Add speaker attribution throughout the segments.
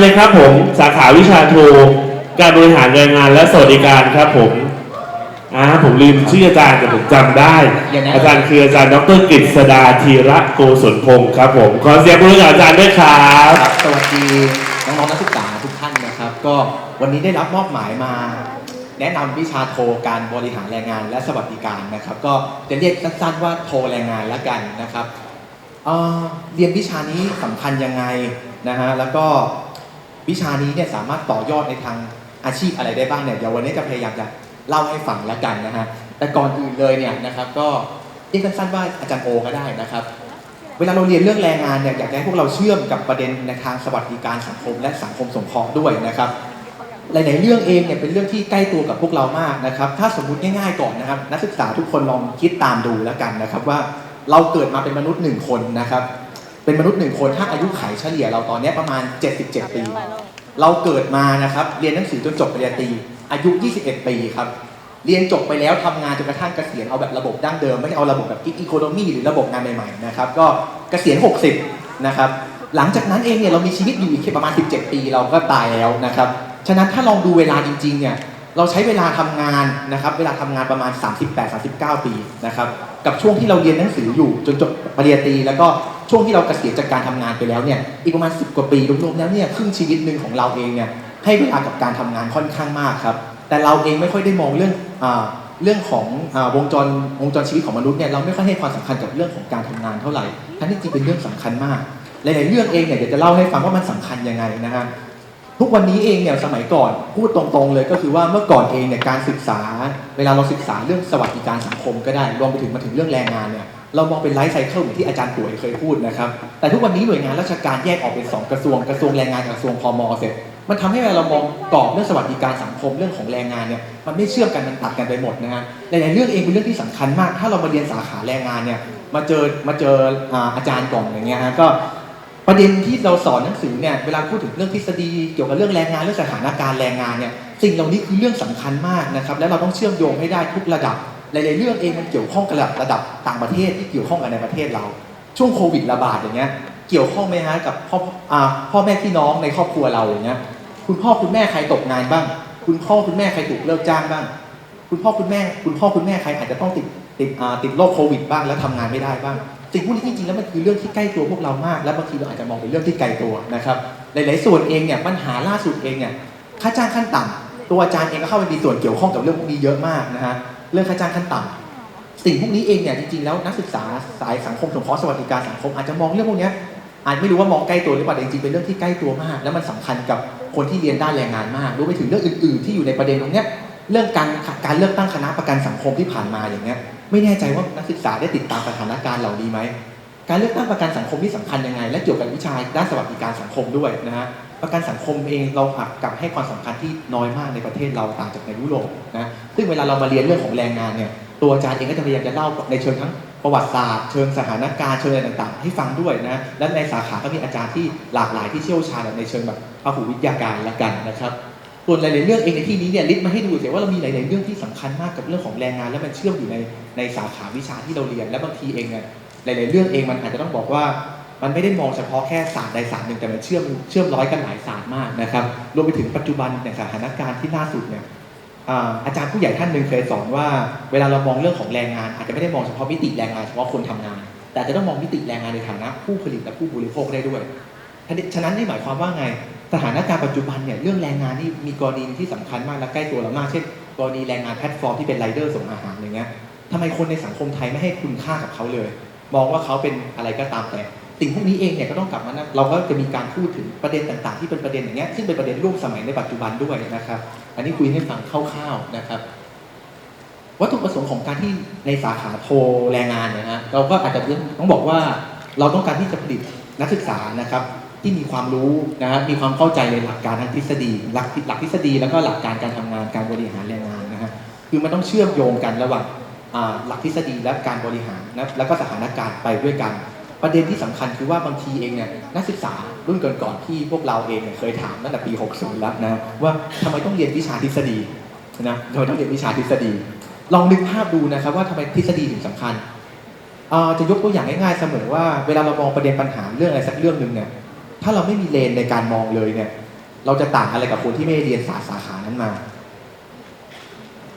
Speaker 1: เลยครับผม สาขาวิชาโทการบริหารแรงงานและสวัสดิการครับผมอ่าผมลืมชื่ออาจารย์แต่ผมจำได้
Speaker 2: ยังไง
Speaker 1: อาจารย์คืออาจารย์ดรกฤษดาธีระโกศลพงศ์ครับผมขอเสียงปรบมือกับอาจารย์ด้วยครับ
Speaker 2: ครับสวัสดีน้องๆนักศึกษาทุกท่านนะครับ ก็วันนี้ได้รับมอบหมายมา แนะนำวิชาโทการบริหารแรงงานและสวัสดิการนะครับ ก็จะเรียกสั้นๆว่าโทแรงงานละกันนะครับเอ่อเรียนวิชานี้สำคัญยังไงนะฮะแล้วก็ วิชานี้เนี่ยสามารถต่อยอดในทางอาชีพอะไรได้บ้างเนี่ยเดี๋ยววันนี้จะพยายามจะเล่าให้ฟังละกันนะฮะแต่ก่อนอื่นเลยเนี่ยนะครับก็เรียกสั้นๆว่าอาจารย์โอก็ได้นะครับ เวลาเราเรียนเรื่องแรงงานเนี่ยอยากให้พวกเราเชื่อมกับประเด็นในทางสวัสดิการสังคม และสังคมสงเคราะห์ด้วยนะครับหลายๆเรื่องเองเนี่ยเป็นเรื่องที่ใกล้ตัวกับพวกเรามากนะครับ ถ้าสมมุติง่ายๆก่อนนะครับ นักศึกษาทุกคนลองคิดตามดูแล้วกันนะครับว่าเราเกิดมาเป็นมนุษย์หนึ่งคนนะครับ เป็นมนุษย์หนึ่งคนถ้าอายุไขเฉลี่ยเราตอนนี้ประมาณ 77 ปี เราเกิดมานะครับเรียนหนังสือจนจบปริญญาตรีอายุ 21 ปีครับเรียนจบไปแล้วทำงานจนกระทั่งเกษียณเอาแบบระบบดั้งเดิมไม่ได้เอาระบบแบบกิ๊กอีโคโนมีหรือระบบงานใหม่ๆนะครับก็เกษียณ 60 นะครับหลังจากนั้นเองเนี่ยเรามีชีวิตอยู่อีกแค่ประมาณ 17 ปีเราก็ตายแล้วนะครับฉะนั้นถ้าลองดูเวลาจริงๆเนี่ยเราใช้เวลาทำงานนะครับเวลาทำงานประมาณ 38-39 ปีนะครับ กับช่วงที่เราเรียนหนังสืออยู่จนจบปริญญาตรีแล้วก็ช่วงที่เราเกษียณจากการทำงานไปแล้วเนี่ยอีกประมาณ 10 กว่าปีรวมๆแล้วเนี่ยครึ่งชีวิตหนึ่งของเราเองเนี่ยให้เวลากับการทำงานค่อนข้างมากครับแต่เราเองไม่ค่อยได้มองเรื่องอาเรื่องของอาวงจรวงจรชีวิตของมนุษย์เนี่ยเราไม่ค่อยให้ความสำคัญกับเรื่องของการทำงานเท่าไหร่ทั้งที่จริงเป็นเรื่องสำคัญมากหลายๆเรื่องเองเนี่ยเดี๋ยวจะเล่าให้ฟังว่ามันสำคัญยังไงนะฮะ ทุกวันนี้เองเนี่ยสมัยก่อนพูดตรงๆเลยก็คือว่าเมื่อก่อนเองเนี่ยการศึกษา เวลาเราศึกษาเรื่องสวัสดิการสังคมก็ได้รวมไปถึงมาถึงเรื่องแรงงานเนี่ยเรามองเป็นไลฟ์ไซเคิลเหมือนที่อาจารย์ป่วยเคยพูดนะครับแต่ทุกวันนี้หน่วยงานราชการแยกออกเป็นสองกระทรวงกระทรวงแรงงานกับกระทรวงพมเสร็จ มันทำให้เวลาเรามองกรอบเรื่องสวัสดิการสังคมเรื่องของแรงงานเนี่ยมันไม่เชื่อมกันมันตัดกันไปหมดนะฮะหลายๆเรื่องเองเป็นเรื่องที่สำคัญมาก ถ้าเรามาเรียนสาขาแรงงานเนี่ยมาเจอมาเจออาอาจารย์ก่อนอย่างเงี้ยฮะก็ ประเด็นที่เราสอนหนังสือเนี่ยเวลาพูดถึงเรื่องทฤษฎีเกี่ยวกับเรื่องแรงงานเรื่องสถานการณ์แรงงานเนี่ยสิ่งเหล่านี้คือเรื่องสำคัญมากนะครับและเราต้องเชื่อมโยงให้ได้ทุกระดับหลายๆเรื่องเองมันเกี่ยวข้องกับระดับต่างประเทศที่เกี่ยวข้องกับในประเทศเรา ช่วงโควิดระบาดอย่างเงี้ยเกี่ยวข้องไหมฮะกับพ่อพ่อแม่พี่น้องในครอบครัวเราอย่างเงี้ยคุณพ่อคุณแม่ใครตกงานบ้าง คุณพ่อคุณแม่ใครถูกเลิกจ้างบ้าง คุณพ่อคุณแม่ คุณพ่อคุณแม่ใครอาจจะต้องติดติดติดโรคโควิดบ้างแล้วทำงานไม่ได้บ้าง สิ่งพวกนี้จริงๆแล้วมันคือเรื่องที่ใกล้ตัวพวกเรามาก และบางทีเราอาจจะมองเป็นเรื่องที่ไกลตัวนะครับหลายๆส่วนเองเนี่ยปัญหาล่าสุดเองเนี่ยค่าจ้างขั้นต่ำตัวอาจารย์เองก็เข้าไปมีส่วนเกี่ยวข้องกับเรื่องพวกนี้เยอะมากนะฮะเรื่องค่าจ้างขั้นต่ำสิ่งพวกนี้เองเนี่ยจริงๆแล้วนักศึกษาสายสังคมสงเคราะห์สวัสดิการสังคมอาจจะมองเรื่องพวกเนี้ยอาจไม่รู้ว่ามองใกล้ตัวหรือเปล่าแต่จริงๆเป็นเรื่องที่ใกล้ตัวมาก และมันสำคัญกับคนที่เรียนด้านแรงงานมากรวมไปถึงเรื่องอื่น ๆ ที่อยู่ในประเด็นตรงเนี้ย เรื่องการการเลือกตั้งคณะประกันสังคมที่ผ่านมาอย่างเงี้ยไม่แน่ใจว่านักศึกษาได้ติดตามสถานการณ์เหล่านี้ไหมการเลือกตั้งประกันสังคมที่สำคัญยังไง และเกี่ยวกับวิชาด้านสวัสดิการสังคมด้วยนะฮะประกันสังคมเองเราหักกลับให้ความสำคัญที่น้อยมากในประเทศเราต่างจากในยุโรปนะซึ่งเวลาเรามาเรียนเรื่องของแรงงานเนี่ยตัวอาจารย์เองก็จะพยายามจะเล่าในเชิงทั้งประวัติศาสตร์เชิงสถานการณ์เชิงอะไรต่างๆ ให้ฟังด้วยนะและในสาขาก็มีอาจารย์ที่หลากหลายที่เชี่ยวชาญในเชิงแบบพหุวิทยาการละกันนะครับ ส่วนหลายๆเรื่องเองในที่นี้เนี่ยลิสต์มาให้ดูเสียว่าเรามีหลายๆเรื่องที่สำคัญมากกับเรื่องของแรงงาน และมันเชื่อมอยู่ในในสาขาวิชาที่เราเรียน และบางทีเองเนี่ยหลาย ๆ เรื่องเองมันอาจจะต้องบอกว่ามันไม่ได้มองเฉพาะแค่ศาสตร์ใดศาสตร์หนึ่งแต่มันเชื่อมเชื่อมร้อยกันหลายศาสตร์มากนะครับรวมไปถึงปัจจุบันในสถานการณ์ที่ล่าสุดเนี่ยอาจารย์ผู้ใหญ่ท่านหนึ่งเคยสอนว่า เวลาเรามองเรื่องของแรงงาน อาจจะไม่ได้มองเฉพาะมิติแรงงานเฉพาะคนทำงาน แต่จจะต้องมองมิติแรงงานในฐานะผู้ผลิตและผู้บริโภคได้ด้วย ฉะนั้นนี่หมายความว่าไง สถานการณ์ปัจจุบันเนี่ยเรื่องแรงงานนี่มีกรณีที่สำคัญมากและใกล้ตัวเรามาก เช่น กรณีแรงงานแพลตฟอร์มที่เป็นไรเดอร์ส่งอาหารอย่างเงี้ยทำไมคนในสังคมไทยไม่ให้คุณค่ากับเขาเลย มองว่าเขาเป็นอะไรก็ตามแต่สิ่งพวกนี้เองเนี่ยก็ต้องกลับมานะเราก็จะมีการพูดถึงประเด็นต่างๆ ที่เป็นประเด็นอย่างเงี้ยซึ่งเป็นประเด็นร่วมสมัยในปัจจุบันด้วยนะครับ อันนี้คุยให้ฟังคร่าวๆนะครับ วัตถุประสงค์ของการที่ในสาขาโทแรงงานเนี่ยนะเราก็อาจจะต้องบอกว่าเราต้องการที่จะผลิตนักศึกษานะครับ ที่มีความรู้นะฮะมีความเข้าใจในหลักการทางทฤษฎีหลักหลักทฤษฎีแล้วก็หลักการการทำงานการบริหารแรงงานนะฮะคือมันต้องเชื่อมโยงกันระหว่างหลักทฤษฎีและการบริหารนะแล้วก็สถานการณ์ไปด้วยกัน ประเด็นที่สำคัญคือว่าบางทีเองเนี่ยนักศึกษารุ่นก่อนๆที่พวกเราเองเนี่ยเคยถามตั้งแต่ปี 60 แล้วนะว่าทำไมต้องเรียนวิชาทฤษฎีนะทำไมต้องเรียนวิชาทฤษฎี ลองนึกภาพดูนะครับว่าทำไมทฤษฎีถึงสำคัญจะยกตัวอย่างง่ายๆเสมอว่าเวลาเรามองประเด็นปัญหาเรื่องอะไรสักเรื่องหนึ่งเนี่ย ถ้าเราไม่มีเลนในการมองเลยเนี่ย เราจะต่างอะไรกับคนที่ไม่เรียนสาสาขานั้นมา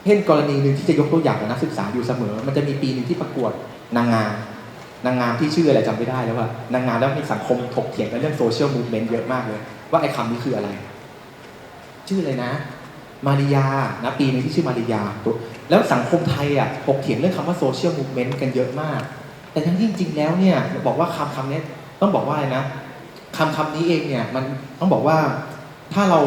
Speaker 2: เช่นกรณีหนึ่งที่จะยกตัวอย่างกับนักศึกษาอยู่เสมอ มันจะมีปีหนึ่งที่ประกวดนางงามนางงามที่ชื่ออะไรจำไม่ได้แล้วว่านางงามแล้วมีสังคมถกเถียงกันเรื่องโซเชียลมูฟเมนต์เยอะมากเลย ว่าไอ้คำนี้คืออะไร ชื่ออะไรนะ มาริยานะปีนึงที่ชื่อมาริยาตัวแล้วสังคมไทยอะถกเถียงเรื่องคำว่าโซเชียลมูฟเมนต์กันเยอะมาก แต่ทั้งจริงๆแล้วเนี่ยบอกว่าคำคำนี้ต้องบอกว่าอะไรนะ คำคำนี้เองเนี่ยมันต้องบอกว่าถ้าเรา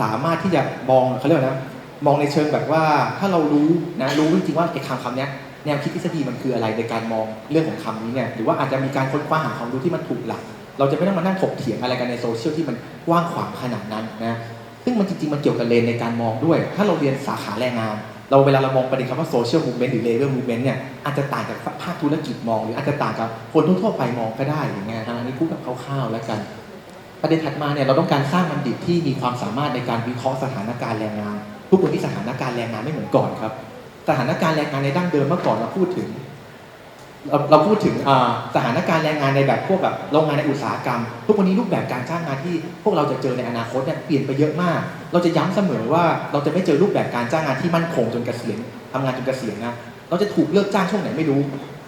Speaker 2: สามารถที่จะมองเขาเรียกนะมองในเชิงแบบว่าถ้าเรารู้นะรู้จริงๆว่าไอ้คำคำนี้แนวคิดทฤษฎีมันคืออะไรในการมองเรื่องของคำนี้เนี่ยหรือว่าอาจจะมีการค้นคว้าหาความรู้ที่มันถูกหลัก เราจะไม่ต้องมานั่งถกเถียงอะไรกันในโซเชียลที่มันกว้างขวางขนาดนั้นนะซึ่งมันจริงๆมันเกี่ยวกับเลนในการมองด้วย ถ้าเราเรียนสาขาแรงงาน เราเวลาเรามองประเด็นคำว่าโซเชียลมูเมนต์หรือเลเวลมูเมนต์เนี่ยอาจจะต่างจากภาคธุรกิจมอง หรืออาจจะต่างกับคนทั่วไปมองก็ได้อย่างเงี้ยฮะอันนี้พูดแบบคร่าวๆแล้วกัน ประเด็นถัดมาเนี่ยเราต้องการสร้างบัณฑิตที่มีความสามารถในการวิเคราะห์สถานการณ์แรงงานทุกคนที่สถานการณ์แรงงานไม่เหมือนก่อนครับ สถานการณ์แรงงานในดั้งเดิมเมื่อก่อนเราพูดถึง เราเราพูดถึงสถานการณ์แรงงานในแบบพวกแบบโรงงานในอุตสาหกรรม ทุกวันนี้รูปแบบการจ้างงานที่พวกเราจะเจอในอนาคตเนี่ยเปลี่ยนไปเยอะมาก เราจะย้ำเสมอว่าเราจะไม่เจอรูปแบบการจ้างงานที่มั่นคงจนเกษียณทำงานจนเกษียณนะเราจะถูกเลิกจ้างช่วงไหนไม่รู้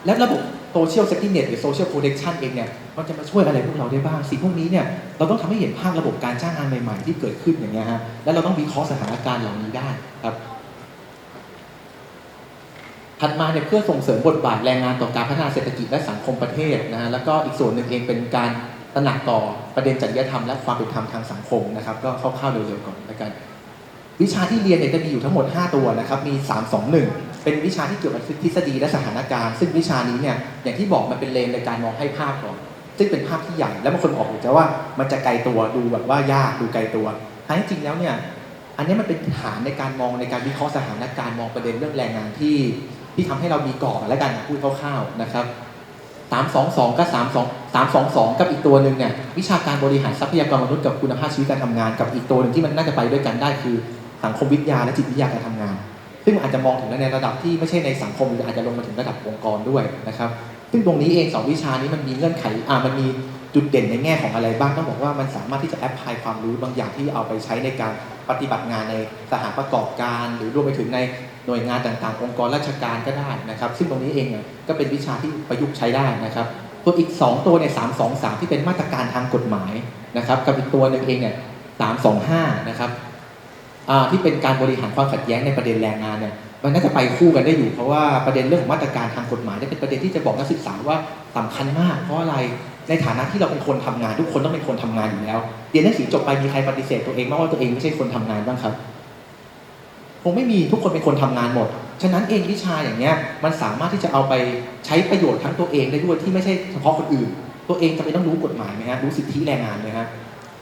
Speaker 2: และระบบโซเชียลเซ t ิ n เน็ตหรือโซเชียลโปรเ c ชันเองเนี่ยมันจะมาช่วยอะไรพวกเราได้บ้างสิ่งพวกนี้เนี่ยเราต้องทำให้เห็นภาพระบบการจ้างงานใหม่ๆ ที่เกิดขึ้นอย่างเงี้ยฮะและเราต้องวิเคราะห์สถานการณ์เหล่านี้ได้ครับ ถัดมาเนี่ยเพื่อส่งเสริมบทบาทแรงงานต่อการพัฒนาเศรษฐกิจและสังคมประเทศนะฮะแล้วก็อีกส่วนหนึ่งเองเป็นการตระหนักต่อประเด็นจริยธรรมและความเป็นธรรมทางสังคมนะครับก็คร่าวๆเร็วๆก่อนแล้วกัน วิชาที่เรียนเนี่ยจะมีอยู่ทั้งหมด 5 ตัวนะครับมี 3 2 1 เป็นวิชาที่เกี่ยวกับทฤษฎีและสถานการณ์ ซึ่งวิชานี้เนี่ยอย่างที่บอกมันเป็นเลนในการมองให้ภาพก่อนซึ่งเป็นภาพที่ใหญ่แล้วบางคนออกจะว่ามันจะไกลตัวดูแบบว่ายากดูไกลตัวทั้งที่จริงแล้วเนี่ยอันนี้มันเป็นฐานในการมองในการวิเคราะห์สถานการณ์มองประเด็นเรื่องแรงงานที่ ที่ทำให้เรามีกรอบและกันพูดคร่าวๆนะครับ322กับ32 322 กับอีกตัวหนึ่งเนี่ยวิชาการบริหารทรัพยากรมนุษย์กับคุณภาพชีวิตการทำงาน กับอีกตัวหนึ่งที่มันน่าจะไปด้วยกันได้คือสังคมวิทยาและจิตวิทยาการทำงาน ซึ่งอาจจะมองถึงในระดับที่ไม่ใช่ในสังคมหรืออาจจะลงมาถึงระดับองค์กรด้วยนะครับ ซึ่งตรงนี้เองสองวิชานี้มันมีเงื่อนไขอ่ามันมีจุดเด่นในแง่ของอะไรบ้างต้องบอกว่ามันสามารถที่จะแอพพลายความรู้บางอย่างที่เอาไปใช้ในการปฏิบัติงานในสถานประกอบการ หรือรวมไปถึงใน หน่วยงานต่างๆ องค์กรราชการก็ได้นะครับ ซึ่งตรงนี้เองเนี่ยก็เป็นวิชาที่ประยุกต์ใช้ได้นะครับตัวอีก 2 ตัวเนี่ยสามสองสามที่เป็นมาตรการทางกฎหมายนะครับกับอีกตัวหนึ่งเองเนี่ยสามสองห้านะครับที่เป็นการบริหารความขัดแย้งในประเด็นแรงงานเนี่ยมันน่าจะไปคู่กันได้อยู่เพราะว่าประเด็นเรื่องของมาตรการทางกฎหมายเนี่เป็นประเด็นที่จะบอกนักศึกษาว่าสำคัญมาก เพราะอะไรในฐานะที่เราเป็นคนทำงาน ทุกคนต้องเป็นคนทำงานอยู่แล้วเรียนหนังสือจบไปมีใครปฏิเสธตัวเองบ้างว่าตัวเองไม่ใช่คนทำงานบ้างครับ งไม่มีทุกคนเป็นคนทำงานหมด ฉะนั้นเองวิชาอย่างเนี้ยมันสามารถที่จะเอาไปใช้ประโยชน์ทั้งตัวเองได้ด้วยที่ไม่ใช่เฉพาะคนอื่น ตัวเองจะไปต้องรู้กฎหมายไหมฮะรู้สิทธิแรงงานไหมฮะ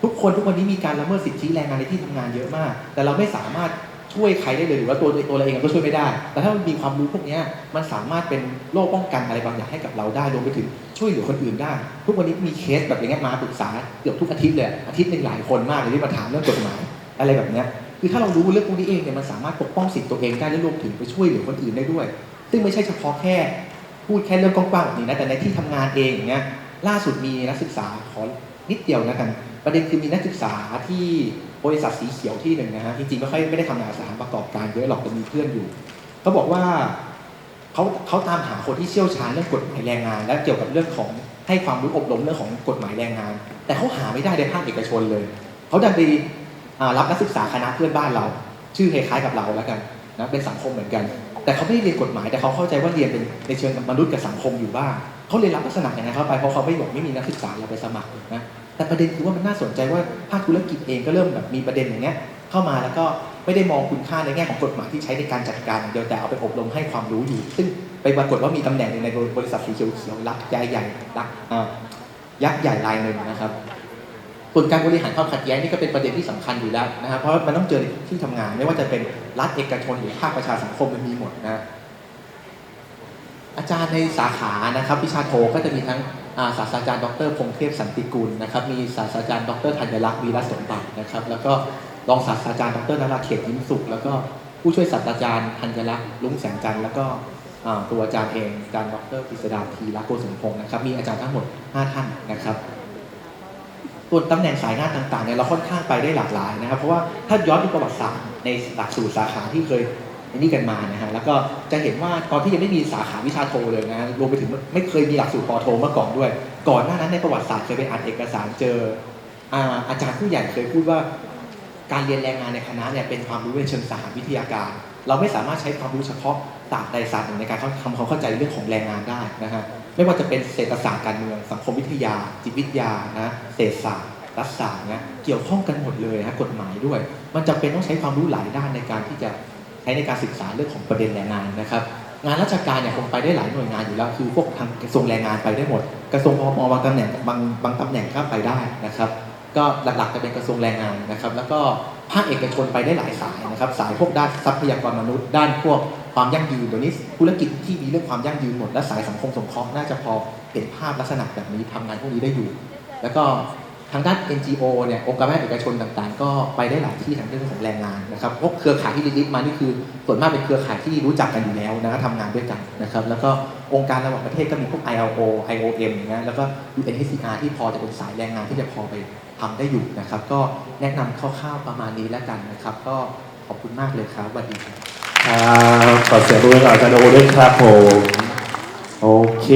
Speaker 2: ทุกคนทุกวันนี้มีการละเมิดสิทธิแรงงานในที่ทำงานเยอะมาก แต่เราไม่สามารถช่วยใครได้เลยหรือว่าตัวตัวเราเองก็ช่วยไม่ได้ แต่ถ้ามันมีความรู้พวกเนี้ยมันสามารถเป็นโล่ป้องกันอะไรบางอย่างให้กับเราได้รวมไปถึงช่วยเหลือคนอื่นได้ ทุกวันนี้มีเคสแบบอย่างเงี้ยมาปรึกษาเกือบทุกอาทิตย์เลยอาทิตย์หนึ่งหลายคนมากเลยที่มาถามเรื่องกฎหมายอะไรแบบเนี้ย คือถ้าเรารู้เรื่องพวกนี้เองเนี่ยมันสามารถปกป้องสิทธิ์ตัวเองได้และรวมถึงไปช่วยเหลือคนอื่นได้ด้วย ซึ่งไม่ใช่เฉพาะแค่ พูดแค่เรื่องกว้างๆแบบนี้นะแต่ในที่ทำงานเองเงี้ยล่าสุดมีนักศึกษาขอนิดเดียวนะกัน ประเด็นคือมีนักศึกษาที่บริษัทสีเขียวที่หนึ่งนะฮะจริงๆไม่ค่อยไม่ได้ทำงานสถานประกอบการเยอะหรอกแต่มีเพื่อนอยู่เขาบอกว่าเขาเขาตามหาคนที่เชี่ยวชาญเรื่องกฎหมายแรงงาน และเกี่ยวกับเรื่องของให้ความรู้อบรมเรื่องของกฎหมายแรงงาน แต่เขาหาไม่ได้ในภาคเอกชนเลยเขาดันไป รับนักศึกษาคณะเพื่อนบ้านเรา ชื่อคล้ายๆกับเราแล้วกันนะเป็นสังคมเหมือนกัน แต่เขาไม่ได้เรียนกฎหมายแต่เขาเข้าใจว่าเรียนเป็นในเชิงมนุษย์กับสังคมอยู่บ้างเขาเรียนรับลักษณะอย่างนั้นเข้าไปเพราะเขาไม่บอกไม่มีนักศึกษาเราไปสมัครนะแต่ประเด็นคือว่ามันน่าสนใจว่าภาคธุรกิจเองก็เริ่มแบบมีประเด็นอย่างเงี้ยเข้ามาแล้วก็ไม่ได้มองคุณค่าในแง่ของกฎหมายที่ใช้ในการจัดการเดียวแต่เอาไปอบรมให้ความรู้อยู่ ซึ่งไปปรากฏว่ามีตำแหน่งหนึ่งในบริษัทสีเขียวๆรักใหญ่ใหญ่ๆรักอ่ายักษ์ใหญ่รายหนึ่งนะครับ ส่วนการบริหารความขัดแย้งนี่ก็เป็นประเด็นที่สำคัญอยู่แล้วนะครับเพราะมันต้องเจอในที่ทำงาน ไม่ว่าจะเป็นรัฐเอกชนหรือภาคประชาสังคมมันมีหมดนะอาจารย์ในสาขานะครับวิชาโทก็จะมีทั้งาศาสตราจารย์ดรพงเทพสันติกุลนะครับมีศาสตราจารย์ดรธัญลักษณ์วีรสมบัตินะครับ แล้วก็รองศาสตราจารย์ดรนราเขตยิ้มสุข แล้วก็ผู้ช่วยศาสตราจารย์ธัญลักษณ์ลุงแสงจันทร์แล้วก็ตัวอาจารย์เองอาจารย์ดรกฤษดาทีรักโกสมพงศ์นะครับมีอาจารย์ทั้งหมด 5 ท่านนะครับ ตตัวตำแหน่งสายงานต่างๆเนี่ยเราค่อนข้างไปได้หลากหลายนะครับ เพราะว่าถ้าย้อนดูประวัติศาสตร์ในหลักสูตรสาขาที่เคยอันนี้กันมานะฮะแล้วก็จะเห็นว่าตอนที่ยังไม่มีสาขาวิชาโทเลยนะรวมไปถึงไม่เคยมีหลักสูตรปอโทมาก่อนด้วย ก่อนหน้านั้นในประวัติศาสตร์เคยไปอ่านเอกสารเจออาอาจารย์ผู้ใหญ่เคยพูดว่าการเรียนแรงงานในคณะเนี่ยเป็นความรู้ในเชิงสาขาวิทยาการ เราไม่สามารถใช้ความรู้เฉพาะศาสตร์ใดศาสตร์หนึ่งในการทำความเข้าใจเรื่องของแรงงานได้นะฮะ ไม่ว่าจะเป็นเศรษฐศาสตร์การเมือง สังคมวิทยา จิตวิทยานะเศรษฐศาสตร์รัฐศาสตร์นะเกี่ยวข้องกันหมดเลยนะกฎหมายด้วย มันจำเป็นต้องใช้ความรู้หลายด้านในการที่จะใช้ในการศึกษาเรื่องของประเด็นแรงงานนะครับ งานราชการเนี่ยคงไปได้หลายหน่วยงานอยู่แล้วคือพวกทางกระทรวงแรงงานไปได้หมด กระทรวงพมบางตำแหน่งบางบางตำแหน่งก็ไปได้นะครับ ก็หลักๆจะเป็นกระทรวงแรงงานนะครับ แล้วก็ภาคเอกชนไปได้หลายสายนะครับ สายพวกด้านทรัพยากรมนุษย์ด้านพวก ความยั่งยืนเดี๋ยวนี้ธุรกิจที่มีเรื่องความยั่งยืนหมด และสายสังคมสงเคราะห์น่าจะพอเห็นภาพลักษณะแบบนี้ทำงานพวกนี้ได้อยู่ แล้วก็ทางด้าน NGO เนี่ยองค์การแพทย์เอกชนต่างๆ ก็ไปได้หลายที่ทางเรื่องของแรงงานนะครับพวกเครือข่ายที่ลิสต์มานี่คือส่วนมากเป็นเครือข่ายที่รู้จักกันอยู่แล้วนะทำงานด้วยกันนะครับแล้วก็องค์การระหว่างประเทศก็มีพวก ILO IOM นะแล้วก็ UNHCR ที่พอจะเป็นสายแรงงานที่จะพอไปทำได้อยู่นะครับ ก็แนะนำคร่าวๆประมาณนี้แล้วกันนะครับ ก็ขอบคุณมากเลยครับสวัสดีครับ
Speaker 1: ครับขอเสียงปรบมือกับอาจารย์โอด้วยครับผมโอเค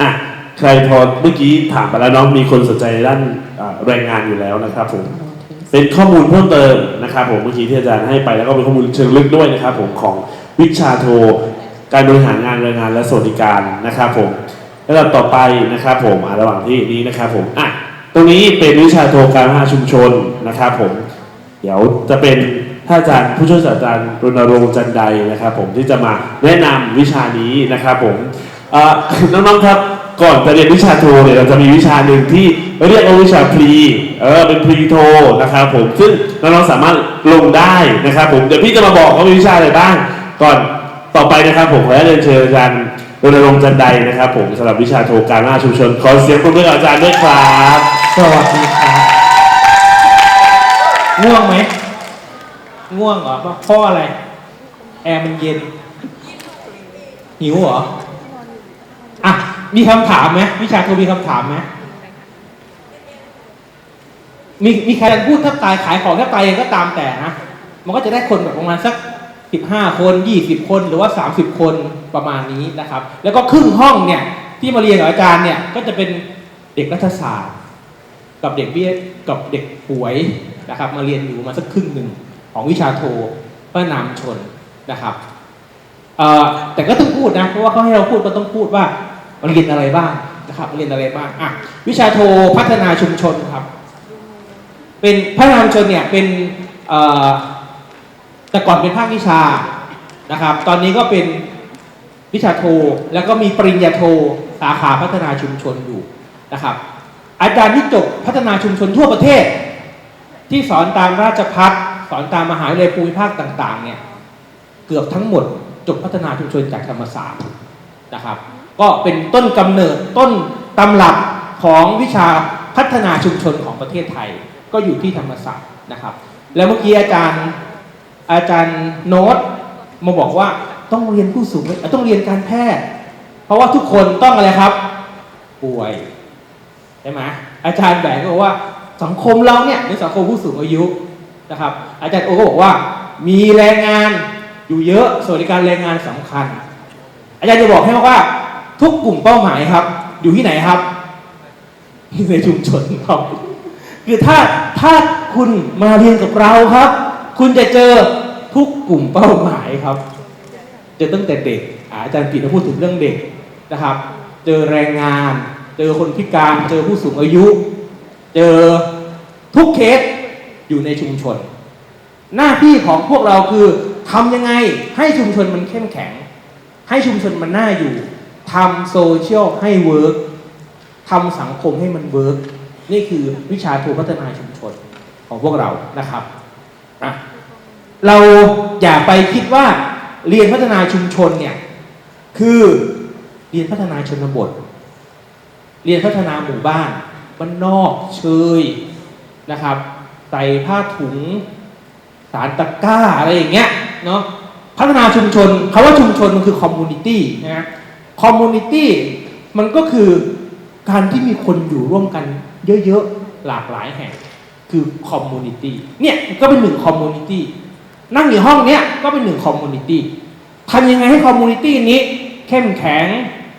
Speaker 1: อะใครพอเมื่อกี้ถามไปแล้วเน้องมีคนสนใจด้านอ่าแรงงานอยู่แล้วนะครับผมเป็นข้อมูลเพิ่มเติมนะครับผมเมื่อกี้ที่อาจารย์ให้ไปแล้วก็เป็นข้อมูลเชิงลึกด้วยนะครับผมของวิชาโท การบริหารงานแรงงานและสวัสดิการนะครับผมระดับต่อไปนะครับผมอะระหว่างที่นี้นะครับผมอะตรงนี้เป็นวิชาโทการพัฒนาชุมชนนะครับผม เดี๋ยวจะเป็น ท่านอาจารย์ผู้ช่วยศาสตราจารย์รณรงค์จันไดนะครับ ผมที่จะมาแนะนำวิชานี้นะครับผมเอ่อ น้องๆครับก่อนจะเรียนวิชาโทเนี่ยเราจะมีวิชาหนึ่งที่เรียกว่าวิชาพรีเออเป็นพรีโทนะครับผมซึ่งน้องๆสามารถลงได้นะครับผมเดี๋ยวพี่จะมาบอกว่ามีวิชาอะไรบ้าง ก่อนต่อไปนะครับผมขอให้เรียนเชิญอาจารย์รณรงค์จันไดนะครับ ผมสำหรับวิชาโทการพัฒนาชุมชนขอเสียงปรบมือกับอาจารย์ด้วยครับ
Speaker 3: สวัสดีครับง่วงไหม ง่วงเหรอเพราะอะไร แอร์มันเย็น หิวเหรอ อะ มีคำถามไหมวิชาโทมีคำถามไหมมีมีใครพูดแทบตายขายของแทบตายเองก็ตามแต่นะ มันก็จะได้คนแบบประมาณสักสิบห้าคนยี่สิบคนหรือว่าสามสิบคนประมาณนี้นะครับ แล้วก็ครึ่งห้องเนี่ย ที่มาเรียนกับอาจารย์เนี่ยก็จะเป็นเด็กรัฐศาสตร์ กับเด็กเบี้ยกับเด็กป่วยนะครับ มาเรียนอยู่มาสักครึ่งหนึ่ง ของวิชาโทพระนามชนนะครับแต่ก็ต้องพูดนะเพราะว่าเขาให้เราพูดก็ต้องพูดว่ามาเรียนอะไรบ้างนะครับเรียนอะไรบ้างอะวิชาโทพัฒนาชุมชนครับ เป็นพัฒนาชุมชนเนี่ยเป็นแต่ก่อนเป็นภาควิชานะครับ ตอนนี้ก็เป็นวิชาโทแล้วก็มีปริญญาโทสาขาพัฒนาชุมชนอยู่นะครับ อาจารย์ที่จบพัฒนาชุมชนทั่วประเทศ ที่สอนตามราชพัฒ สอนตามมหาวิทยาลัยภูมิภาคต่างๆเนี่ยเกือบทั้งหมดจบพัฒนาชุมชนจากธรรมศาสตร์นะครับ ก็เป็นต้นกำเนิดต้นตำรับของวิชาพัฒนาชุมชนของประเทศไทย ก็อยู่ที่ธรรมศาสตร์นะครับ แล้วเมื่อกี้อาจารย์อาจารย์โน้ตมาบอกว่าต้องเรียนผู้สูงต้องเรียนการแพทย์ เพราะว่าทุกคนต้องอะไรครับ ป่วยใช่ไหมอาจารย์แบงก็บอกว่าสังคมเราเนี่ยในสังคมผู้สูงอายุ นะครับ อาจารย์โอก็บอกว่ามีแรงงานอยู่เยอะสวัสดิการแรงงานสำคัญ อาจารย์จะบอกให้ว่าทุกกลุ่มเป้าหมายครับ อยู่ที่ไหนครับในชุมชนครับคือถ้าถ้าคุณมาเรียนกับเราครับ คุณจะเจอทุกกลุ่มเป้าหมายครับ เจอตั้งแต่เด็กอาอาจารย์ปิดพูดถึงเรื่องเด็กนะครับ เจอแรงงาน เจอคนพิการ เจอผู้สูงอายุ เจอทุกเคส อยู่ในชุมชน หน้าที่ของพวกเราคือทำยังไงให้ชุมชนมันเข้มแข็ง ให้ชุมชนมันน่าอยู่ทำโซเชียลให้เวิร์กทำสังคมให้มันเวิร์กนี่คือวิชาทูพัฒนาชุมชนของพวกเรานะครับอะเราอย่าไปคิดว่าเรียนพัฒนาชุมชนเนี่ยคือเรียนพัฒนาชนบท เรียนพัฒนาหมู่บ้านบ้านนอกเชยนะครับ ใส่ผ้าถุง สารตะกร้าอะไรอย่างเงี้ยเนาะพัฒนาชุมชนคาว่าชุมชนมันคือคอมมูนิตี้นะฮะคอมมูนิตี้มันก็คือการที่มีคนอยู่ร่วมกันเยอะๆ หลากหลายแห่งคือคอมมูนิตี้เนี่ยก็เป็นหนึ่งคอมมูนิตี้นั่งอยู่ห้องเนี้ยก็เป็นหนึ่งคอมมูนิตี้ทำยังไงให้คอมมูนิตี้นี้ เข้มแข็ง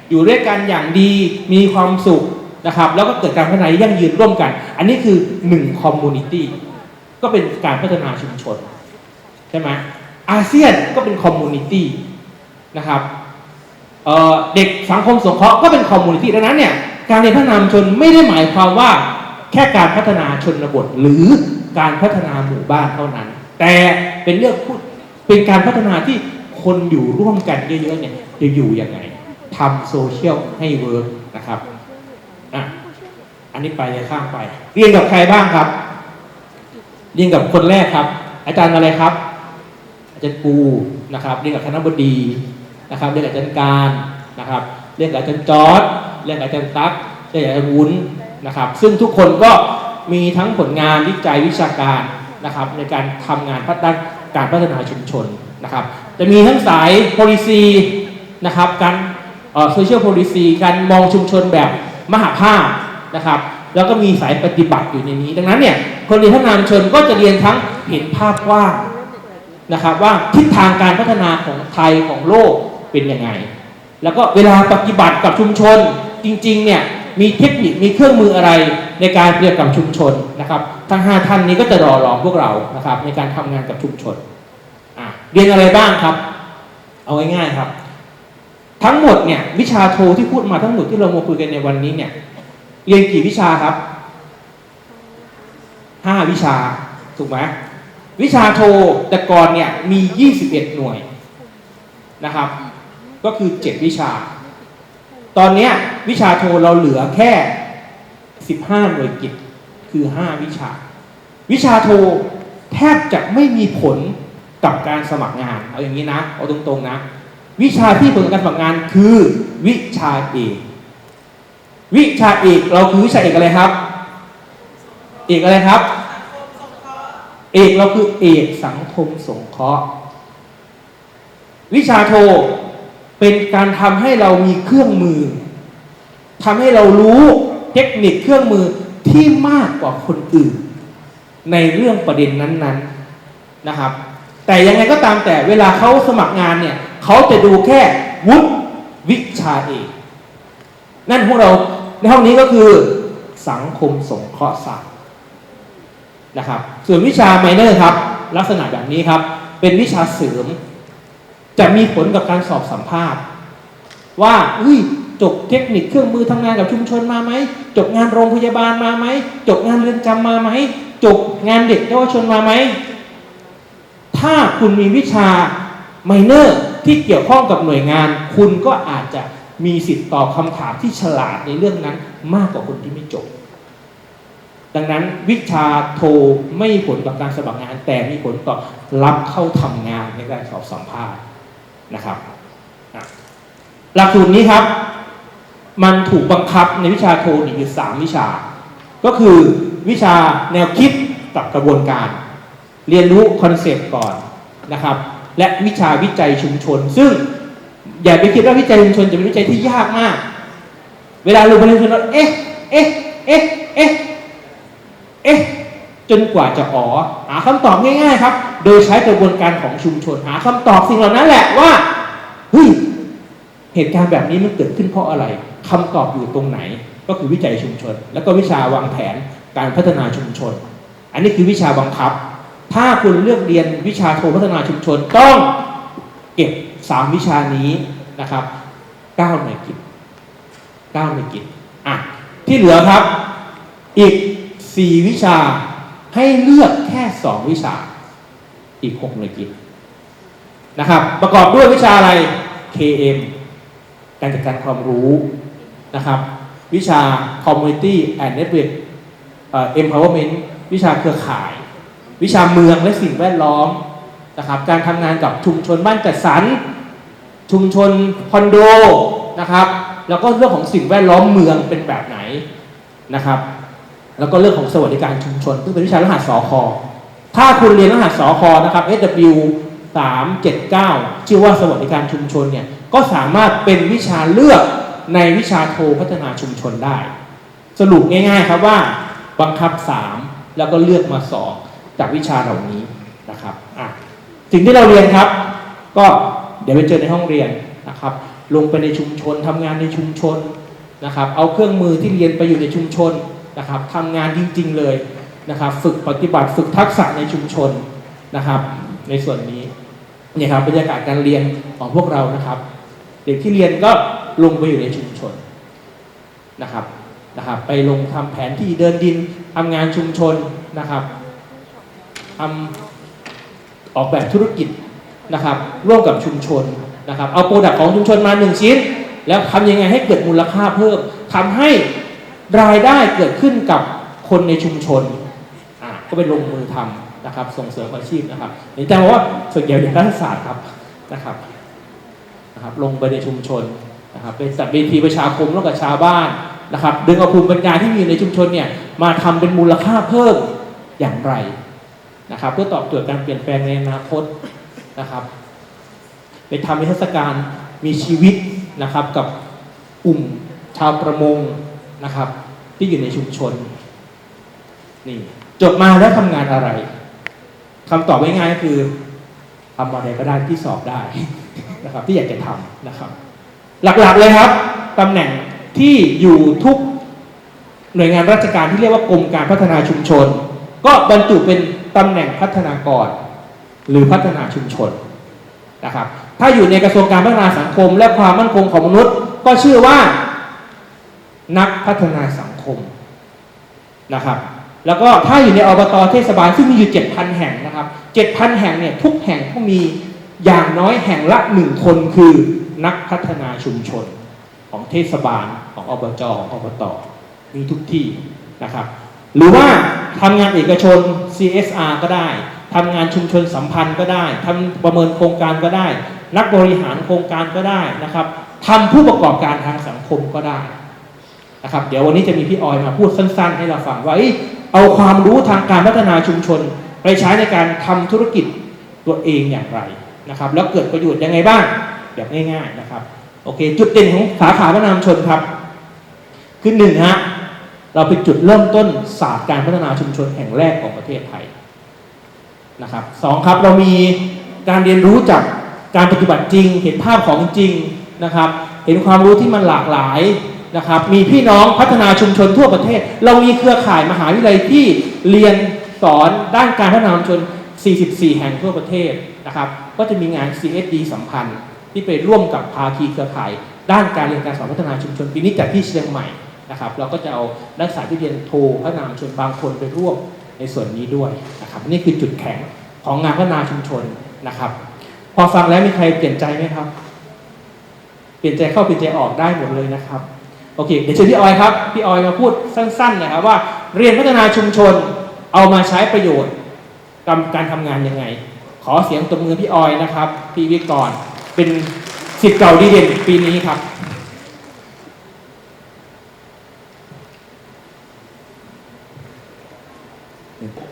Speaker 3: อยู่ด้วยกันอย่างดีมีความสุข นะครับแล้วก็เกิดการพัฒนายั่งยืนร่วมกัน อันนี้คือหนึ่งคอมมูนิตี้ก็เป็นการพัฒนาชุมชนใช่ไหมอาเซียนก็เป็นคอมมูนิตี้นะครับเเด็กสังคมสงเคราะห์ก็เป็นคอมมูนิตี้ดังนั้นเนี่ยการเรียนพัฒนามชนไม่ได้หมายความว่าแค่การพัฒนาชนบทหรือการพัฒนาหมู่บ้านเท่านั้น แต่เป็นเรื่องพูดเป็นการพัฒนาที่คนอยู่ร่วมกันเยอะๆเนี่ยจะอยู่ยังไงทำโซเชียลให้เวิร์กนะครับ อะอันนี้ไปเลยข้ามไป เรียนกับใครบ้างครับ เรียนกับคนแรกครับ อาจารย์อะไรครับ อาจารย์ปูนะครับ เรียนกับคณะบดีนะครับ เรียนกับอาจารย์การนะครับ เรียนกับอาจารย์จอร์ดเรียนกับอาจารย์ตั๊กเรียนกับอาจารย์วุ้นนะครับ ซึ่งทุกคนก็มีทั้งผลงานวิจัยวิชาการนะครับ ในการทำงานพัฒนาการพัฒนาชุมชนนะครับ จะมีทั้งสาย policy นะครับ การโซเชียล policy การมองชุมชนแบบ มหาภาพนะครับ แล้วก็มีสายปฏิบัติอยู่ในนี้ ดังนั้นเนี่ยคนเรียนพัฒนามชนก็จะเรียนทั้งเห็นภาพกว้างนะครับว่าทิศทางการพัฒนาของไทยของโลกเป็นยังไง แล้วก็เวลาปฏิบัติกับชุมชนจริงๆเนี่ยมีเทคนิคมีเครื่องมืออะไรในการปฏิบัติกับชุมชนนะครับ ทั้งห้าท่านนี้ก็จะรอหลอมพวกเรานะครับในการทำงานกับชุมชนเรียนอะไรบ้างครับ เอาง่ายๆครับ ทั้งหมดเนี่ยวิชาโทที่พูดมาทั้งหมดที่เรามาคุยกันในวันนี้เนี่ยเรียนกี่วิชาครับห้าวิชาถูกไหมวิชาโทแต่ก่อนเนี่ยมี 21 หน่วยนะครับ ก็คือ 7 วิชา ตอนนี้วิชาโทเราเหลือแค่ 15 หน่วยกิจคือ 5 วิชา วิชาโทแทบจะไม่มีผลกับการสมัครงาน เอาอย่างนี้นะ เอาตรงๆนะ วิชาที่ผลการสมัครงานคือวิชาเอกวิชาเอกเราคือวิชาเอกอะไรครับ เอกอะไรครับ เอกเราคือเอกสังคมสงเคราะห์ วิชาโทเป็นการทำให้เรามีเครื่องมือทำให้เรารู้เทคนิคเครื่องมือที่มากกว่าคนอื่น ในเรื่องประเด็นนั้นๆนะครับ แต่ยังไงก็ตามแต่เวลาเขาสมัครงานเนี่ย เขาจะดูแค่วุฒิวิชาเอกนั่นพวกเราในห้องนี้ก็คือสังคมสงเคราะห์ศาสตร์นะครับ ส่วนวิชาไมเนอร์ครับ ลักษณะแบบนี้ครับ เป็นวิชาเสริม จะมีผลกับการสอบสัมภาษณ์ ว่าเฮ้ยจบเทคนิคเครื่องมือทำงานกับชุมชนมาไหมจบงานโรงพยาบาลมาไหมจบงานเรือนจำมาไหมจบงานเด็กเยาวชนมาไหมถ้าคุณมีวิชาไมเนอร์ ที่เกี่ยวข้องกับหน่วยงาน คุณก็อาจจะมีสิทธิ์ตอบคำถามที่ฉลาดในเรื่องนั้น มากกว่าคนที่ไม่จบ ดังนั้นวิชาโทไม่ผลต่อการสมัครงาน แต่มีผลต่อรับเข้าทำงานในการสอบสัมภาษณ์นะครับหลักสูตรนี้ครับ มันถูกบังคับในวิชาโทนี่อยู่สามวิชา ก็คือวิชาแนวคิดกับกระบวนการ เรียนรู้คอนเซปต์ก่อนนะครับ และวิชาวิจัยชุมชน ซึ่งอย่าไปคิดว่าวิจัยชุมชนจะเป็นวิจัยที่ยากมาก เวลาลงไปเรียนชุมชนแล้วเอ๊ะเอ๊ะเอ๊ะเอ๊ะเอ๊ะจนกว่าจะอ๋อหาคำตอบง่าย ๆ ครับ โดยใช้กระบวนการของชุมชนหาคำตอบสิ่งเหล่านั้นแหละว่าเฮ้ยเหตุการณ์แบบนี้มันเกิดขึ้นเพราะอะไรคำตอบอยู่ตรงไหน ก็คือวิจัยชุมชน แล้วก็วิชาวางแผนการพัฒนาชุมชน อันนี้คือวิชาบังคับ ถ้าคุณเลือกเรียนวิชาโทพัฒนาชุมชนต้องเก็บสามวิชานี้นะครับเก้าหน่วยกิจเก้าหน่วยกิจอะที่เหลือครับ อีก4วิชาให้เลือกแค่2วิชา อีก6หน่วยกิจนะครับ ประกอบด้วยวิชาอะไร KM การจัดการความรู้นะครับ วิชา Community and Network เอ่อ Empowerment วิชาเครือข่าย วิชาเมืองและสิ่งแวดล้อมนะครับการทำงานกับชุมชนบ้านจัดสรรชุมชนคอนโดนะครับแล้วก็เรื่องของสิ่งแวดล้อมเมืองเป็นแบบไหนนะครับแล้วก็เรื่องของสวัสดิการชุมชนซึ่งเป็นวิชารหัสสอคถ้าคุณเรียนรหัสสอคนะครับ SW 379 ชื่อว่าสวัสดิการชุมชนเนี่ยก็สามารถเป็นวิชาเลือกในวิชาโทพัฒนาชุมชนได้ สรุปง่ายๆครับว่าบังคับ 3 แล้วก็เลือกมา 2 จากวิชาเหล่านี้นะครับอะสิ่งที่เราเรียนครับ ก็เดี๋ยวไปเจอในห้องเรียนนะครับ ลงไปในชุมชนทำงานในชุมชนนะครับ เอาเครื่องมือที่เรียนไปอยู่ในชุมชนนะครับทำงานจริง ๆ เลยนะครับ ฝึกปฏิบัติฝึกทักษะในชุมชนนะครับ ในส่วนนี้เนี่ยครับบรรยากาศการเรียนของพวกเรานะครับ เด็กที่เรียนก็ลงไปอยู่ในชุมชนนะครับนะครับ ไปลงทำแผนที่เดินดินทำงานชุมชนนะครับ ทำออกแบบธุรกิจนะครับ ร่วมกับชุมชนนะครับ เอาโปรดักต์ของชุมชนมาหนึ่งชิ้น แล้วทำยังไงให้เกิดมูลค่าเพิ่มทำให้รายได้เกิดขึ้นกับคนในชุมชนอะก็ไปลงมือทำนะครับ ส่งเสริมอาชีพนะครับเห็นใจว่าส่วนใหญ่เป็นการศึกษาสตร์ครับนะครับนะครับ ลงไปในชุมชนนะครับ เป็นจัดเวทีประชาคมร่วมกับชาวบ้านนะครับ ดึงเอาภูมิปัญญาที่มีในชุมชนเนี่ยมาทำเป็นมูลค่าเพิ่มอย่างไร นะครับ เพื่อตอบโจทย์การเปลี่ยนแปลงในอนาคตนะครับ ไปทำนิทรรศการมีชีวิตนะครับกับกลุ่มชาวประมงนะครับ ที่อยู่ในชุมชนนี่จบมาแล้วทำงานอะไรคำตอบง่ายๆก็คือทำอะไรก็ได้ที่สอบได้นะครับ ที่อยากจะทำนะครับ หลักๆเลยครับตำแหน่งที่อยู่ทุกหน่วยงานราชการที่เรียกว่ากรมการพัฒนาชุมชน ก็บรรจุเป็น ตำแหน่งพัฒนากร หรือพัฒนาชุมชนนะครับถ้าอยู่ในกระทรวงการพัฒนาสังคม และความมั่นคงของมนุษย์ ก็ชื่อว่า นักพัฒนาสังคมนะครับแล้วก็ถ้าอยู่ในอบตเทศบาลซึ่งมีอยู่ 7,000 แห่งนะครับ 7,000 แห่งเนี่ยทุกแห่งก็มีอย่างน้อยแห่งละหนึ่งคนคือนักพัฒนาชุมชนของเทศบาลของอบจของอบตมีทุกที่นะครับ หรือว่าทำงานเอกชน CSR ก็ได้ทำงานชุมชนสัมพันธ์ก็ได้ทำประเมินโครงการก็ได้ นักบริหารโครงการก็ได้นะครับทำผู้ประกอบการทางสังคมก็ได้นะครับ เดี๋ยววันนี้จะมีพี่ออยมาพูดสั้น ๆ ให้เราฟังว่าเอ้เอาความรู้ทางการพัฒนาชุมชน ไปใช้ในการทำธุรกิจตัวเองอย่างไรนะครับ แล้วเกิดประโยชน์ยังไงบ้างแบบง่าย ๆนะครับโอเค จุดเด่นของสาขาพัฒนาชุมชนครับคือหนึ่งฮะ เราเป็นจุดเริ่มต้นศาสตร์การพัฒนาชุมชนแห่งแรกของประเทศไทยนะครับสองครับเรามีการเรียนรู้จากการปฏิบัติจริง เห็นภาพของจริงนะครับ เห็นความรู้ที่มันหลากหลายนะครับ มีพี่น้องพัฒนาชุมชนทั่วประเทศ เรามีเครือข่ายมหาวิทยาลัยที่เรียนสอนด้านการพัฒนาชุมชน 44 แห่งทั่วประเทศนะครับ ก็จะมีงาน CSD สัมพันธ์ ที่ไปร่วมกับภาคีเครือข่าย ด้านการเรียนการสอนพัฒนาชุมชนปีนี้จัดที่เชียงใหม่ นะครับเราก็จะเอานักศึกษาที่เรียนโทพัฒนาชุมชนบางคนไปร่วมในส่วนนี้ด้วยนะครับนี่คือจุดแข็งของงานพัฒนาชุมชนนะครับ พอฟังแล้วมีใครเปลี่ยนใจไหมครับ เปลี่ยนใจเข้าเปลี่ยนใจออกได้หมดเลยนะครับโอเคเดี๋ยวเชิญพี่ออยครับพี่ออยมาพูดสั้นๆนะครับว่าเรียนพัฒนาชุมชนเอามาใช้ประโยชน์กับการทำงานยังไง ขอเสียงตบมือพี่ออยนะครับ พี่วิกรเป็นสิทธิ์เก่าดีเด่นปีนี้ครับ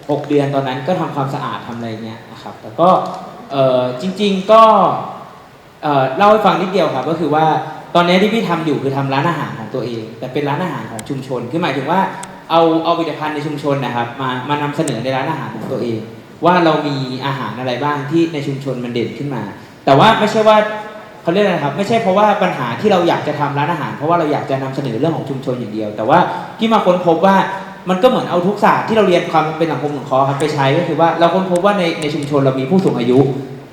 Speaker 4: หกเดือนตอนนั้นก็ทำความสะอาดทำอะไรเงี้ยนะครับแต่ก็จริง ๆก็เล่าให้ฟังนิดเดียวครับก็คือว่าตอนนี้ที่พี่ทำอยู่คือทำร้านอาหารของตัวเอง แต่เป็นร้านอาหารของชุมชนคือหมายถึงว่าเอาเอาผลิตภัณฑ์ในชุมชนนะครับ มามานำเสนอในร้านอาหารของตัวเอง ว่าเรามีอาหารอะไรบ้างที่ในชุมชนมันเด่นขึ้นมา แต่ว่าไม่ใช่ว่าเขาเรียกอะไรครับ ไม่ใช่เพราะว่าปัญหาที่เราอยากจะทำร้านอาหาร เพราะว่าเราอยากจะนำเสนอเรื่องของชุมชนอย่างเดียว แต่ว่าพี่มาค้นพบว่า มันก็เหมือนเอาทุกศาสตร์ที่เราเรียนความเป็นสังคมของคอครับไปใช้ก็คือว่าเราค้นพบว่าในในชุมชนเรามีผู้สูงอายุ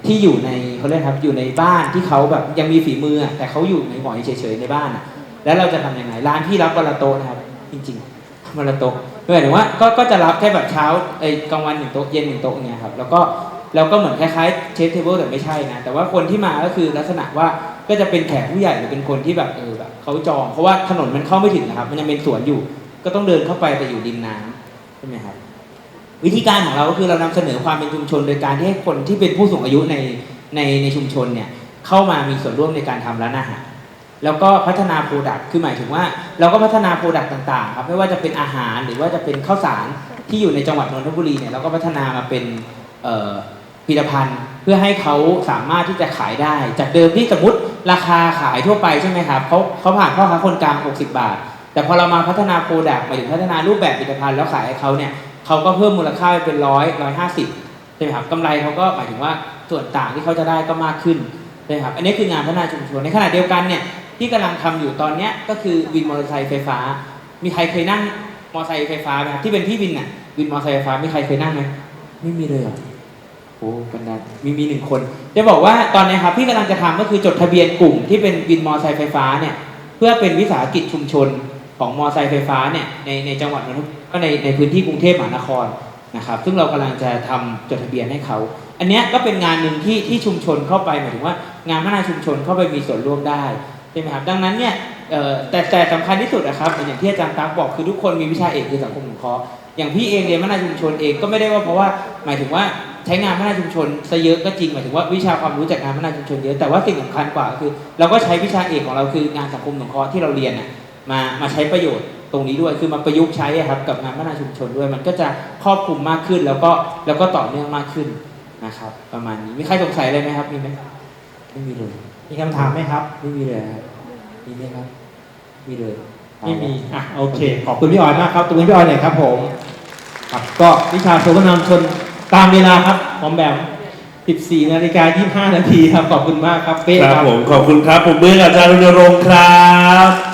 Speaker 4: ที่อยู่ในเขาเรียกครับอยู่ในบ้านที่เขาแบบยังมีฝีมือแต่เขาอยู่ในหอยเฉยๆในบ้านอะแล้วเราจะทำยังไงร้านที่รับวันละโตนะครับ จริงๆวันละโต๊ะหมายถึงว่าก็ก็จะรับแค่แบบเช้าไอ้กลางวันหนึ่งโต๊ะเย็นหนึ่งโต๊ะอย่างเงี้ยครับแล้วก็แล้วก็เหมือนคล้ายๆเชฟเทเบิลแต่ไม่ใช่นะแต่ว่าคนที่มาก็คือลักษณะว่าก็จะเป็นแขกผู้ใหญ่หรือเป็นคนที่แบบเออแบบเขาจองเพราะว่าถนนมันเข้าไม่ถึงนะครับ มันยังเป็นสวนอยู่ ก็ต้องเดินเข้าไปแต่อยู่ริมน้ำใช่ไหมครับ วิธีการของเราก็คือเรานำเสนอความเป็นชุมชน โดยการที่ให้คนที่เป็นผู้สูงอายุในในในชุมชนเนี่ยเข้ามามีส่วนร่วมในการทำร้านอาหารแล้วก็พัฒนาโปรดักต์คือหมายถึงว่า เราก็พัฒนาโปรดักต์ต่างๆครับไม่ว่าจะเป็นอาหารหรือว่าจะเป็นข้าวสารที่อยู่ในจังหวัดนนทบุรีเนี่ยเราก็พัฒนามาเป็นผลิตภัณฑ์เพื่อให้เขาสามารถที่จะขายได้ จากเดิมที่สมมติราคาขายทั่วไปใช่ไหมครับเขาเขาผ่านพ่อค้าคนกลาง 60 บาท แต่พอเรามาพัฒนาโปรดักต์มาถึงพัฒนารูปแบบผลิตภัณฑ์แล้วขายให้เขาเนี่ยเขาก็เพิ่มมูลค่าไปเป็นร้อยร้อยห้าสิบใช่ไหมครับกำไรเขาก็หมายถึงว่าส่วนต่างที่เขาจะได้ก็มากขึ้นใช่ไหมครับอันนี้คืองานพัฒนาชุมชนในขณะเดียวกันเนี่ยที่กำลังทำอยู่ตอนเนี้ยก็คือวินมอเตอร์ไซค์ไฟฟ้า มีใครเคยนั่งมอเตอร์ไซค์ไฟฟ้าไหมครับที่เป็นพี่วินน่ะวินมอเตอร์ไซค์ไฟฟ้ามีใครเคยนั่งไหมไม่มีเลยเหรอโอ้กันนะมีมีหนึ่งคนจะบอกว่าตอนนี้ครับพี่กำลังจะทำก็คือจดทะเบียนกลุ่มที่เป็นวินมอเตอร์ไซค์ไฟฟ้าเนี่ยเพื่อเป็นวิสาหกิจชุมชน ของมอไซค์ไฟฟ้าเนี่ยในในจังหวัดนนทบุรีก็ในในพื้นที่กรุงเทพมหานครนะครับ ซึ่งเรากำลังจะทำจดทะเบียนให้เขา อันนี้ก็เป็นงานหนึ่งที่ที่ชุมชนเข้าไปหมายถึงว่างานพัฒนาชุมชนเข้าไปมีส่วนร่วมได้ใช่ไหมครับดังนั้นเนี่ยแต่แต่สำคัญที่สุดนะครับอย่างที่อาจารย์ตั๊กบอกคือทุกคนมีวิชาเอกคือสังคมสงเคราะห์อย่างพี่เองเรียนพัฒนาชุมชนเองก็ไม่ได้ว่าเพราะว่าหมายถึงว่าใช้งานพัฒนาชุมชนซะเยอะก็จริงหมายถึงว่าวิชาความรู้จากงานพัฒนาชุมชนเยอะแต่ว่าสิ่งสำคัญกว่าคือ เราก็ใช้วิชาเอกของเราคืองานสังคมสงเคราะห์ที่เราเรียนนะ มามาใช้ประโยชน์ตรงนี้ด้วยคือมาประยุกต์ใช้อะครับกับงานพัฒนาชุมชนด้วย มันก็จะครอบคลุมมากขึ้นแล้วก็แล้วก็ต่อเนื่องมากขึ้นนะครับ ประมาณนี้มีใครสงสัยอะไรไหมครับมีไหมไม่มีเลย
Speaker 3: มีคำถามไหมครับ
Speaker 4: ไม่มีเลยครับมีไหมครับมีเลย
Speaker 3: ไม่มีอะโอเค ขอบคุณพี่ออยมากครับตัวนี้พี่ออยหน่อยครับผมครับก็วิชาโชว์นำชนตามเวลาครับหอมแบม14นาฬิกา25นาทีครับขอบคุณมากครับเป้
Speaker 1: ค
Speaker 3: ค
Speaker 1: รั
Speaker 3: รั
Speaker 1: บบผมขอบคุณครับผมเมื่ออาจารย์รณรงค์ครับ